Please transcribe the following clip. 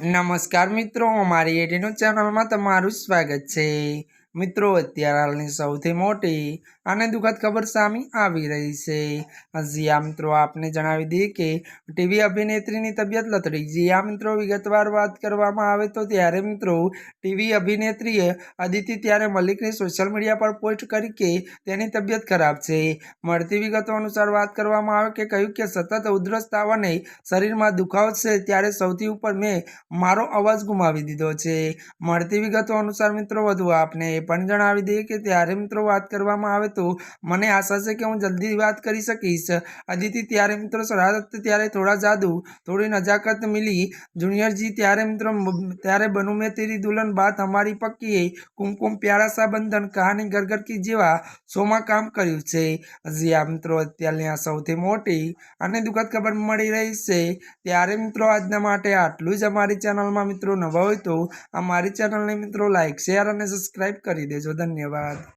નમસ્કાર મિત્રો અમારી એડીનો ચેનલમાં તમારું સ્વાગત છે. મિત્રો, અત્યારે હાલની સૌથી મોટી અને દુઃખદ ખબર સામે આવી રહી છે. આ મિત્રો, આપને જણાવી દઈએ કે ટીવી અભિનેત્રીની તબિયત લથડી. જી આ મિત્રો, વિગતવાર વાત કરવામાં આવે તો ત્યારે મિત્રો, ટીવી અભિનેત્રીએ અદિતિ ત્યારે મલિકની સોશિયલ મીડિયા પર પોસ્ટ કરી કે તેની તબિયત ખરાબ છે. મળતી વિગતો અનુસાર વાત કરવામાં આવે કે કહ્યું કે સતત ઉધરસ તાવ શરીરમાં દુખાવો છે ત્યારે સૌથી ઉપર મેં મારો અવાજ ગુમાવી દીધો છે. મળતી વિગતો અનુસાર મિત્રો, વધુ આપને પણ જણાવી દઈએ કે ત્યારે મિત્રો વાત કરવામાં આવે તો મને આશા છે કે હું જલ્દી વાત કરી શકીશ. અદિતિ, ત્યારે મિત્રો શરારત ત્યારે થોડા જાદુ, થોડી નજાકત મિલી. જુનિયરજી, ત્યારે મિત્રો ત્યારે બનુ મેં તેરી દુલ્હન બાત અમારી પક્કી કુમકુમ પ્યારા સા બંધન, કહાની ઘર જેવા શોમાં કામ કર્યું છે. હજી આ મિત્રો, અત્યારની આ સૌથી મોટી અને દુઃખદ ખબર મળી રહી છે. ત્યારે મિત્રો આજના માટે આટલું જ અમારી ચેનલમાં મિત્રો નવા હોય તો અમારી ચેનલને મિત્રો લાઈક, શેર અને સબસ્ક્રાઈબ કરી દેજો ધન્યવાદ.